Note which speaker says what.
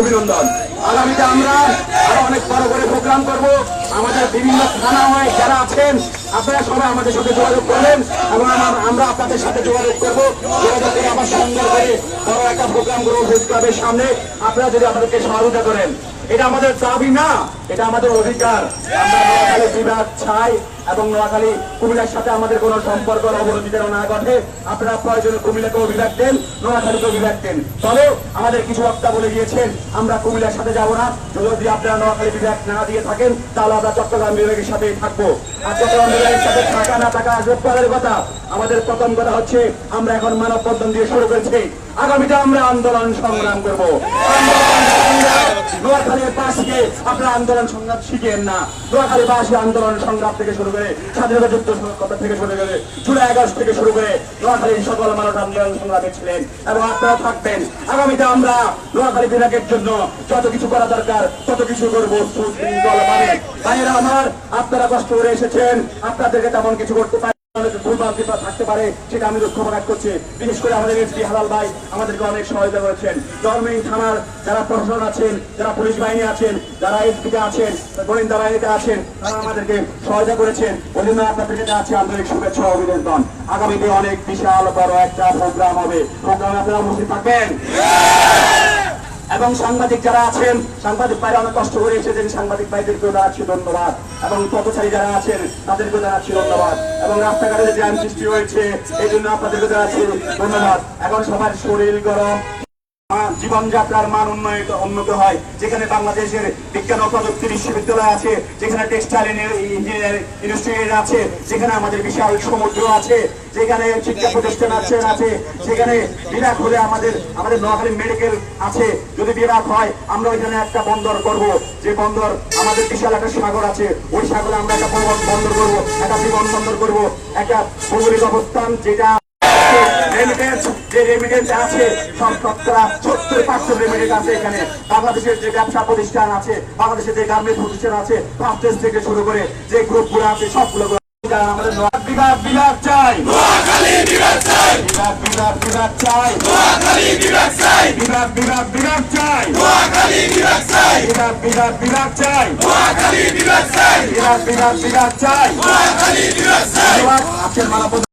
Speaker 1: অভিনন্দন। আগামীতে আমরা আরও অনেক বড় করে প্রোগ্রাম করব। আমাদের বিভিন্ন থানা হয়, যারা আছেন, আপনারা সবাই আমাদের সাথে যোগাযোগ করবেন এবং আমরা- আপনাদের সাথে যোগাযোগ করব। যোগাযোগ করে আবার সুন্দর করে বড় একটা প্রোগ্রাম করব করতে ক্লাবের সামনে। আপনারা যদি আমাদেরকে সহযোগিতা করেন। এটা আমাদের দাবি না, এটা আমাদের অধিকার। এবং নোয়াখালী কুমিল্লার সাথে আমাদের কোনো সম্পর্ক অবনতি যেন না ঘটে। আপনারা প্রয়োজনে কুমিল্লাকেও বিভাগ দেন নোয়াখালীকেও বিভাগ দেন। তবে আমাদের কিছু বক্তা বলে গিয়েছেন, আমরা কুমিল্লার সাথে যাব না। যদি আপনারা নোয়াখালী বিভাগ না দিয়ে থাকেন, তাহলে আমরা চট্টগ্রাম বিভাগের সাথেই থাকব। আর চট্টগ্রাম বিভাগের সাথে থাকা না থাকা আসবে পরের কথা। আমাদের প্রথম কথা হচ্ছে, আমরা এখন মানব বন্ধন দিয়ে শুরু করেছি। আগামীতে আমরা আন্দোলন সংগ্রাম করব। নোয়াখালীর পাশে আপনারা আন্দোলন সংগ্রাম শিখেন না। নোয়াখালী বাসী আন্দোলন সংগ্রাম থেকে শুরু করে স্বাধীনতা যুদ্ধ কথা থেকে শুরু করে জুলাই আগস্ট থেকে শুরু করে নোয়াখালীর সকল মানুষ আন্দোলন সংগ্রামে ছিলেন এবং আপনারা থাকবেন। আগামীতে আমরা নোয়াখালী বিভাগের জন্য যত কিছু করা দরকার, তত কিছু করব। মানে ভাইয়েরা আমার, আপনারা কষ্ট করে এসেছেন, আপনাদেরকে তেমন কিছু করতে থাকতে পারে, সেটা আমি দুঃখ প্রকাশ করছি। বিশেষ করে আমাদের এসপি হালাল ভাই, আমাদেরকে অনেক সহায়তা করেছেন। থানার যারা প্রশাসন আছেন, যারা পুলিশ বাহিনী আছেন, যারা এসপিতে আছেন, গোয়েন্দা বাহিনীতে আছেন, তারা আমাদেরকে সহায়তা করেছেন। ওই জন্য আপনাদের আছে, আন্তরিক শুভেচ্ছা অভিনন্দন। আগামীতে অনেক বিশাল বড় একটা প্রোগ্রাম হবে। প্রোগ্রামে আপনারা উপস্থিত থাকবেন? এবং সাংবাদিক যারা আছেন, সাংবাদিক ভাইরা অনেক কষ্ট করে এসেছেন, সাংবাদিক ভাইদেরকেও জানাচ্ছি ধন্যবাদ। এবং পথচারী যারা আছেন, তাদেরকেও জানাচ্ছি ধন্যবাদ। এবং রাস্তাঘাটে জ্যাম সৃষ্টি হয়েছে, এই জন্য আপনাদেরকে জানাচ্ছি ধন্যবাদ। এখন সবার শরীর গরম জীবনযাত্রার মান উন্নয়ন উন্নত হয়। যেখানে বাংলাদেশের বিজ্ঞান ও প্রযুক্তি বিশ্ববিদ্যালয় আছে, যেখানে টেক্সটাইল ইঞ্জিনিয়ারিং ইন্ডাস্ট্রি আছে, যেখানে আমাদের বিশাল সমুদ্র আছে, যেখানে শিক্ষা প্রতিষ্ঠান আছে সেখানে বিনা হলে আমাদের আমাদের নোয়াখালী মেডিকেল আছে। যদি বিরাট হয়, আমরা ওইখানে একটা বন্দর করব। যে বন্দর আমাদের বিশাল একটা সাগর আছে, ওই সাগরে আমরা একটা বন্দর করব, একটা বিমানবন্দর করব, একটা ভৌগোলিক অবস্থান যেটা যে আছে আছে এখানে। বাংলাদেশের যে প্রতিষ্ঠান আছে যে প্রতিষ্ঠান আছে শুরু করে যে আছে, সবগুলো আমাদের বিভাগ বিভাগ চাই বিভাগ বিভাগ বিভাগ চাই। বিভাগ বিভাগ বিভাগ চাই। বিভাগ বিভাগ বিভাগ চাই। বিভাগ বিভাগ বিভাগ চাই। ধন্যবাদ। আজকের মানব